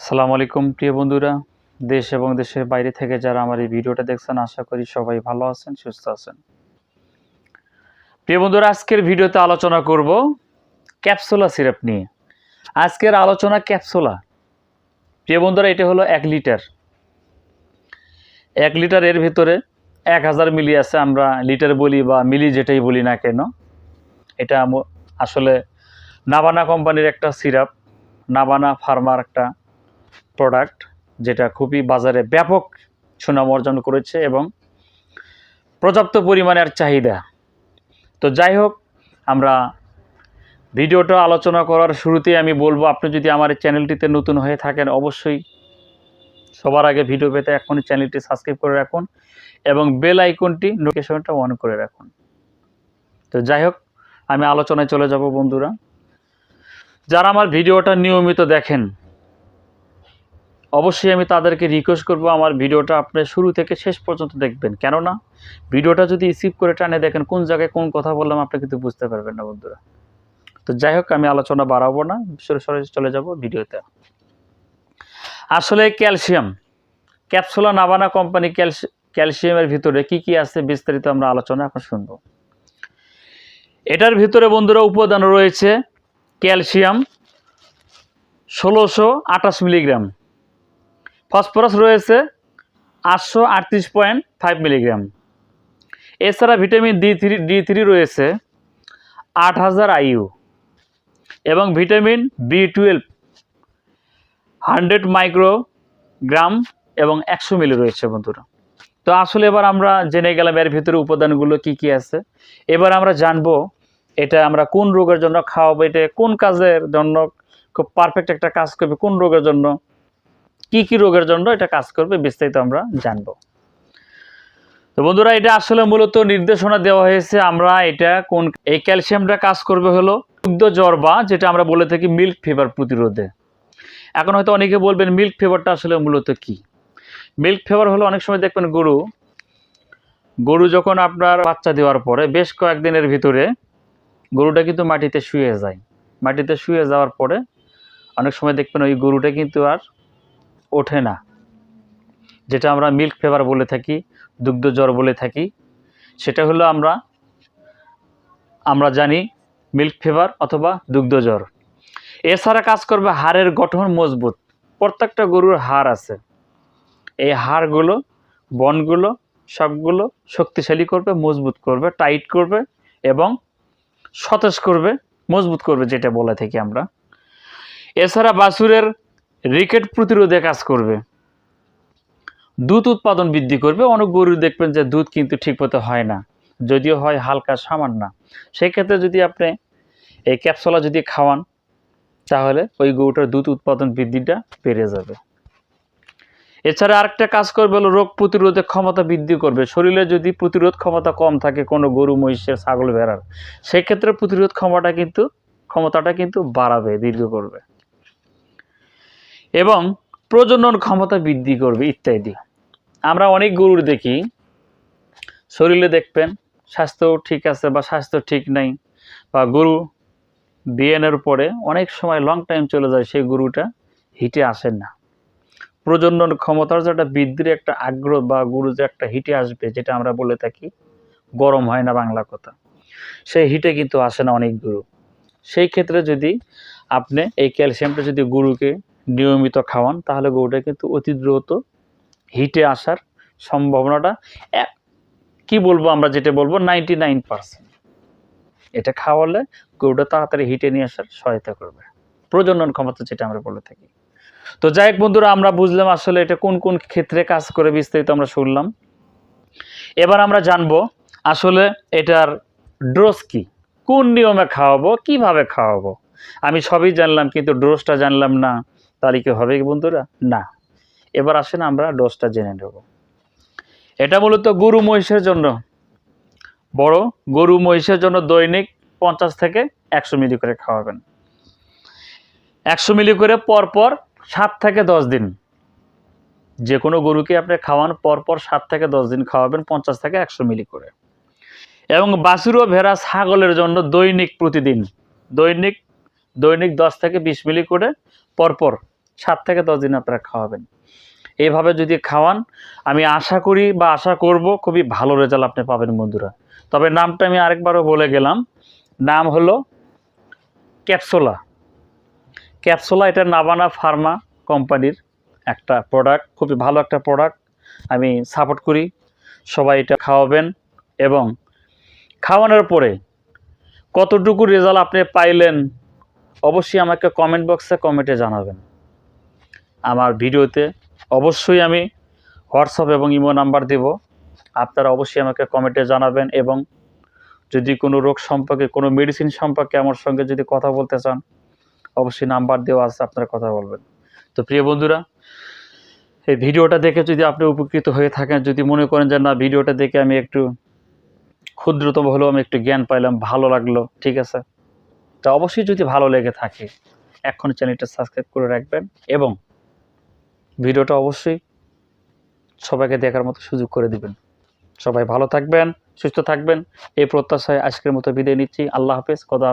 আসসালামু আলাইকুম, প্রিয় বন্ধুরা। দেশ এবং দেশের বাইরে থেকে যারা আমার এই ভিডিওটা দেখছেন, আশা করি সবাই ভালো আছেন, সুস্থ আছেন। প্রিয় বন্ধুরা, আজকের ভিডিওতে আলোচনা করব ক্যাপসুলা সিরাপ নিয়ে। আজকের আলোচনা ক্যাপসুলা। প্রিয় বন্ধুরা, এটা হলো এক লিটার। এক লিটার এর ভিতরে এক হাজার মিলি আছে, আমরা লিটার বলি বা মিলি যেটাই বলি না কেন। এটা আসলে নাবানা কোম্পানির একটা সিরাপ, নাবানা ফার্মার একটা প্রোডাক্ট যেটা খুবই বাজারে ব্যাপক সুনাম অর্জন করেছে এবং পর্যাপ্ত পরিমাণের চাহিদা। তো যাই হোক, আমরা ভিডিওটা আলোচনা করার শুরুতেই আমি বলব, আপনি যদি আমার চ্যানেলটিতে নতুন হয়ে থাকেন, অবশ্যই সবার আগে ভিডিও পেতে এখনই চ্যানেলটি সাবস্ক্রাইব করে রাখুন এবং বেল আইকনটি নোটিফিকেশনটা অন করে রাখুন। তো যাই হোক, আমি আলোচনায় চলে যাব বন্ধুরা। যারা আমার ভিডিওটা নিয়মিত দেখেন অবশ্যই আমি তাদেরকে রিকোয়েস্ট করব আমার ভিডিওটা আপনি শুরু থেকে শেষ পর্যন্ত দেখবেন। কেননা, ভিডিওটা যদি স্কিপ করে টানে দেখেন কোন জায়গায় কোন কথা বললাম, আপনি কিন্তু বুঝতে পারবেন না বন্ধুরা। তো যাই হোক, আমি আলোচনা বাড়াবো না সরাসরি চলে যাব ভিডিওতে। আসলে ক্যালসিয়াম, ক্যাপসুলা নাবানা কোম্পানি ক্যালসি, ক্যালসিয়ামের ভিতরে কি কি আছে বিস্তারিত আমরা আলোচনা এখন শুনব। এটার ভিতরে বন্ধুরা উপাদান রয়েছে ক্যালসিয়াম ষোলোশো আঠাশ মিলিগ্রাম। ফসফরাস রয়েছে আটশো আটত্রিশ পয়েন্ট ফাইভ মিলিগ্রাম। এছাড়া vitamin D three D three রয়েছে আট হাজার আইইউ এবং vitamin B twelve hundred microgram এবং একশো মিলি রয়েছে বন্ধুরা। তো আসলে এবার আমরা জেনে গেলাম এর ভিতরে উপাদানগুলো কি কি আছে। এবার আমরা জানব এটা আমরা কোন রোগের জন্য খাওয়াবো, এটা কোন কাজের জন্য খুব পারফেক্ট একটা কাজ করবে, কোন রোগের জন্য কি কি রোগের জন্য এটা কাজ করবে বিস্তারিত আমরা জানব। তো বন্ধুরা, এটা আসলে মূলত নির্দেশনা দেওয়া হয়েছে আমরা এটা কোন এই ক্যালসিয়ামটা কাজ করবে হলো দুগ্ধ জ্বর বা যেটা আমরা বলে থাকি মিল্ক ফিভার প্রতিরোধে। এখন হয়তো অনেকে বলবেন মিল্ক ফিভারটা আসলে মূলত কি? মিল্ক ফিভার হলো অনেক সময় দেখবেন গরু গরু যখন আপনার বাচ্চা দেওয়ার পরে বেশ কয়েকদিনের ভিতরে গরুটা কিন্তু মাটিতে শুয়ে যায়। মাটিতে শুয়ে যাওয়ার পরে অনেক সময় দেখবেন ওই গরুটা কিন্তু আর ওঠে না। যেটা আমরা মিল্ক ফেভার বলে থাকি, দুগ্ধ জ্বর বলে থাকি, সেটা হলো আমরা আমরা জানি মিল্ক ফেভার অথবা দুগ্ধ জ্বর। এছাড়া কাজ করবে হাড়ের গঠন মজবুত। প্রত্যেকটা গরুর হাড় আছে। এই হাড়গুলো, বনগুলো, সবগুলো শক্তিশালী করবে, মজবুত করবে টাইট করবে এবং সতেজ করবে, মজবুত করবে, যেটা বলে থাকি আমরা। এছাড়া বাছুরের রিকেট প্রতিরোধে কাজ করবে। দুধ উৎপাদন বৃদ্ধি করবে। অনেক গরু দেখবেন যে দুধ কিন্তু ঠিকমতো হয় না, যদিও হয় হালকা সামান সামান্য। সেক্ষেত্রে যদি আপনি এই ক্যাপসুলা যদি খাওয়ান, তাহলে ওই গরুটার দুধ উৎপাদন বৃদ্ধিটা বেড়ে যাবে। এছাড়া আরেকটা কাজ করবে হলো রোগ প্রতিরোধের ক্ষমতা বৃদ্ধি করবে। শরীরে যদি প্রতিরোধ ক্ষমতা কম থাকে কোনো গরু, মহিষের, ছাগল, ভেড়ার, সেক্ষেত্রে প্রতিরোধ ক্ষমতা কিন্তু, ক্ষমতাটা কিন্তু বাড়াবে, দীর্ঘ করবে। এবং প্রজনন ক্ষমতা বৃদ্ধি করবে ইত্যাদি। আমরা অনেক গরুর দেখি, শরীরে দেখবেন স্বাস্থ্য ঠিক আছে বা স্বাস্থ্য ঠিক নাই বা গরু বিয়ানের পরে অনেক সময় লং টাইম চলে যায় সেই গরুটা হিটে আসে না। প্রজনন ক্ষমতার যে একটা বৃদ্ধির একটা আগ্রহ বা গরু যে একটা হিটে আসবে যেটা আমরা বলে থাকি, গরম হয় না বাংলা কথা। সেই হিটে কিন্তু আসে না অনেক গরু। সেই ক্ষেত্রে যদি আপনি এই ক্যালসিয়ামটা যদি গরুকে নিয়মিত খাওয়ান, তাহলে গরুটা কিন্তু অতি দ্রুত হিটে আসার সম্ভাবনাটা এক- কি বলব আমরা যেটা বলব নাইনটি নাইন পার্সেন্ট এটা খাওয়ালে গরুটা তাড়াতাড়ি হিটে নিয়ে আসার সহায়তা করবে। প্রজনন ক্ষমতা যেটা আমরা বলে থাকি। তো যাই হোক বন্ধুরা, আমরা বুঝলাম আসলে এটা কোন কোন ক্ষেত্রে কাজ করে বিস্তারিত আমরা শুনলাম। এবার আমরা জানব আসলে এটার ড্রোস কি, কোন নিয়মে খাওয়াবো, কীভাবে খাওয়াবো। আমি সবই জানলাম, কিন্তু ড্রোসটা জানলাম না। তাহলে কি হবে বন্ধুরা? না। এবার আসেন আমরা ডোজটা জেনে নেব। এটা মূলত গরু মহিষের জন্য। বড় গরু মহিষের জন্য দৈনিক পঞ্চাশ থেকে একশো মিলি করে খাওয়াবেন। একশো মিলি করে পরপর সাত থেকে দশ দিন। যে কোনো গরুকে আপনি খাওয়ান পরপর সাত থেকে দশ দিন খাওয়াবেন, পঞ্চাশ থেকে একশো মিলি করে। এবং বাছুর ও ভেড়া ছাগলের জন্য দৈনিক প্রতিদিন, দৈনিক দৈনিক দশ থেকে বিশ মিলি করে পরপর সাত থেকে দশ দিন আপনারা খাওয়াবেন। এইভাবে যদি খাওয়ান, আমি আশা করি বা আশা করব খুবই ভালো রেজাল্ট আপনি পাবেন বন্ধুরা। তবে নামটা আমি আরেকবারও বলে গেলাম। নাম হলো ক্যাপসোলা। ক্যাপসোলা এটা নাবানা ফার্মা কোম্পানির একটা প্রোডাক্ট খুবই ভালো একটা প্রোডাক্ট আমি সাপোর্ট করি, সবাই এটা খাওয়াবেন এবং খাওয়ানোর পরে কতটুকু রেজাল্ট আপনি পাইলেন, অবশ্যই আমাকে কমেন্ট বক্সে কমেন্টে জানাবেন। আমার ভিডিওতে অবশ্যই আমি হোয়াটসঅ্যাপ এবং ইমো নাম্বার দেব। আপনারা অবশ্যই আমাকে কমেন্টে জানাবেন এবং যদি কোনো রোগ সম্পর্কে, কোনো মেডিসিন সম্পর্কে আমার সঙ্গে যদি কথা বলতে চান, অবশ্যই নাম্বার দেওয়া আছে, আপনারা কথা বলবেন। তো প্রিয় বন্ধুরা, এই ভিডিওটা দেখে যদি আপনি উপকৃত হয়ে থাকেন, যদি মনে করেন যে না, ভিডিওটা দেখে আমি একটু ক্ষুদ্রতম হলেও আমি একটু জ্ঞান পাইলাম, ভালো লাগল, ঠিক আছে? তা অবশ্যই যদি ভালো লেগে থাকে এখন চ্যানেলটা সাবস্ক্রাইব করে রাখবেন এবং ভিডিওটা অবশ্যই সবাইকে দেখার মতো সুযোগ করে দিবেন। সবাই ভালো থাকবেন, সুস্থ থাকবেন। এই প্রত্যাশায় আজকের মতো বিদায় নিচ্ছি। আল্লাহ হাফেজ কথা